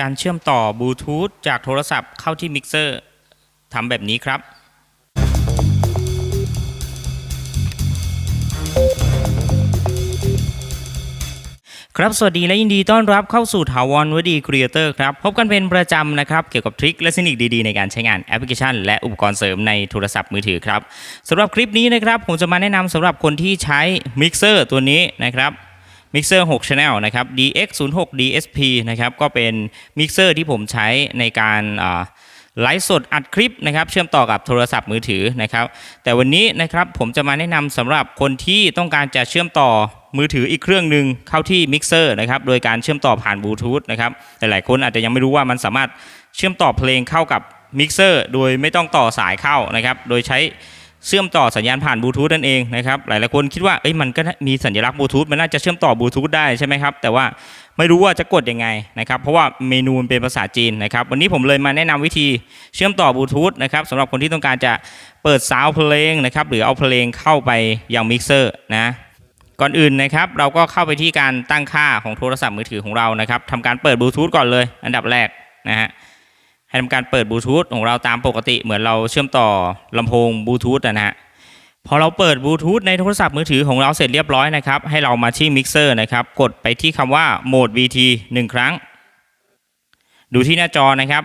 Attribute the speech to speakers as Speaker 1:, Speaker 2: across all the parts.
Speaker 1: การเชื่อมต่อบลูทูธจากโทรศัพท์เข้าที่มิกเซอร์ทำแบบนี้ครับ ครับสวัสดีและยินดีต้อนรับเข้าสู่ถาวรวดีครีเอเตอร์ครับ พบกันเป็นประจำนะครับ เกี่ยวกับทริคและเทคนิคดีๆ ในการใช้งานแอปพลิเคชัน และอุปกรณ์เสริมในโทรศัพท์มือถือครับสำหรับคลิปนี้นะครับ ผมจะมาแนะนำสำหรับคนที่ใช้มิกเซอร์ตัวนี้นะครับ มิกเซอร์6 Channel นะครับ DX06 DSP นะครับก็เป็นมิกเซอร์ที่ผมใช้ในการไลฟ์สดอัดคลิปนะครับเชื่อมต่อกับโทรศัพท์มือถือนะครับ แต่วันนี้นะครับผมจะมาแนะนำสำหรับคนที่ต้องการจะเชื่อมต่อมือถืออีกเครื่องหนึ่งเข้าที่มิกเซอร์นะครับโดยการเชื่อมต่อผ่านบลูทูธนะครับหลายๆคนอาจจะยังไม่รู้ว่ามันสามารถเชื่อมต่อเพลงเข้ากับมิกเซอร์โดยไม่ต้องต่อสายเข้านะครับโดยใช้ เชื่อมต่อสัญญาณผ่านบลูทูธนั่นเองนะครับหลายๆคนคิดว่าเอ้ยมันก็มีสัญลักษณ์บลูทูธมันน่าจะเชื่อมต่อบลูทูธได้ใช่ไหมครับแต่ว่าไม่รู้ว่าจะกดยังไงนะครับเพราะว่าเมนูเป็นภาษาจีนนะครับวันนี้ผมเลยมาแนะนำวิธีเชื่อมต่อบลูทูธนะครับสำหรับคนที่ต้องการจะเปิดซาวด์เพลงนะครับหรือเอาเพลงเข้าไปยังมิกเซอร์นะก่อนอื่นนะครับเราก็เข้าไปที่การตั้งค่าของโทรศัพท์มือถือของเรานะครับทำการเปิดบลูทูธก่อนเลย อันดับแรกนะฮะ ให้ทำการเปิดบลูทูธของเราตามปกติเหมือนเราเชื่อมต่อลำโพงบลูทูธนะฮะพอเราเปิดบลูทูธในโทรศัพท์มือถือของเราเสร็จเรียบร้อยนะครับ ให้เรามาที่มิกเซอร์นะครับ กดไปที่คำว่าโหมด VT 1 ครั้ง ดูที่หน้าจอนะครับ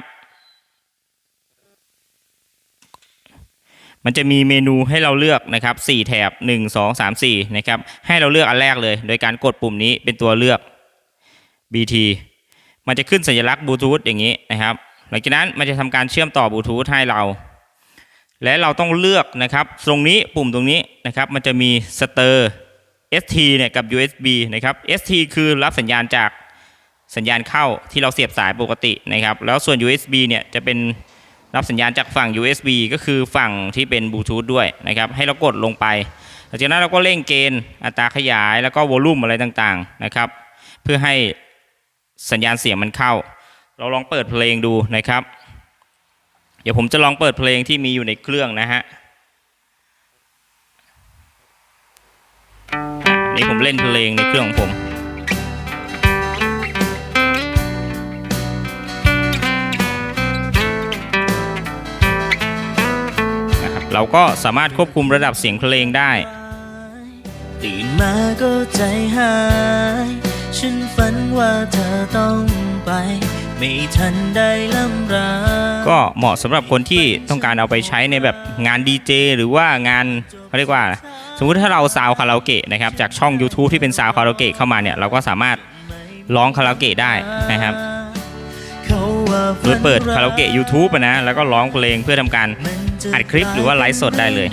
Speaker 1: มันจะมีเมนูให้เราเลือกนะครับ 4 แถบ 1 2 3 4 นะครับ ให้เราเลือกอันแรกเลย โดยการกดปุ่มนี้เป็นตัวเลือก BT มันจะขึ้นสัญลักษณ์บลูทูธอย่างนี้นะครับ หลังจากนั้นมันจะทำการเชื่อมต่อบลูทูธให้เรา และเราต้องเลือกนะครับ ตรงนี้ปุ่มตรงนี้นะครับ มันจะมีสเตอร์ ST เนี่ยกับ USB นะครับ ST คือรับสัญญาณจากสัญญาณเข้าที่เราเสียบสายปกตินะครับ แล้วส่วน USB เนี่ยจะเป็นรับสัญญาณจากฝั่ง USB ก็คือฝั่งที่เป็นบลูทูธด้วยนะครับ ให้เรากดลงไปหลังจากนั้นเราก็เร่งเกณฑ์อัตราขยายแล้วก็วอลลุ่มอะไรต่างๆนะครับ เพื่อให้สัญญาณเสียงมันเข้า เราลองเปิดเพลงดูนะครับ เดี๋ยวผมจะลองเปิดเพลงที่มีอยู่ในเครื่องนะฮะนี่ผมเล่นเพลงในเครื่องของผมนะครับเราก็สามารถควบคุมระดับเสียงเพลงได้
Speaker 2: ตื่นมาก็ใจหาย ฉันฝันว่าเธอต้องไป ไม่ทันได้ลำรา
Speaker 1: ก็เหมาะสำหรับคนที่ต้องการเอาไปใช้ในแบบงานดีเจหรือว่างานเขาเรียกว่า สมมุติถ้าเราซาวคาราโอเกะนะครับจากช่อง YouTube ที่เป็นซาวคาราโอเกะเข้ามาเนี่ยเราก็สามารถร้องคาราโอเกะได้นะครับโดยเปิดคาราโอเกะ YouTube นะแล้วก็ร้องเพลงเพื่อทำการอัดคลิปหรือว่าไลฟ์สดได้เลย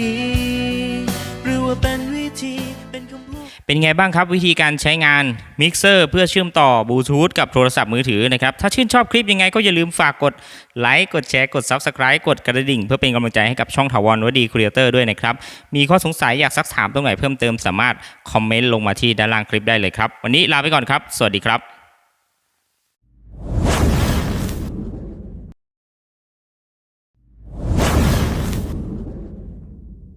Speaker 1: เป็นไงบ้างครับวิธีการใช้งานมิกเซอร์เพื่อเชื่อมต่อบลูทูธกับโทรศัพท์มือถือนะครับ ถ้าชื่นชอบคลิปยังไงก็อย่าลืมฝากกดไลค์กดแชร์กด Subscribe กดกระดิ่ง เพื่อเป็นกำลังใจให้กับช่องถาวรวดีครีเอเตอร์ด้วยนะครับ มีข้อสงสัยอยากซักถามตรงไหนเพิ่มเติมสามารถคอมเมนต์ลงมาที่ด้านล่างคลิปได้เลยครับ วันนี้ลาไปก่อนครับ สวัสดีครับ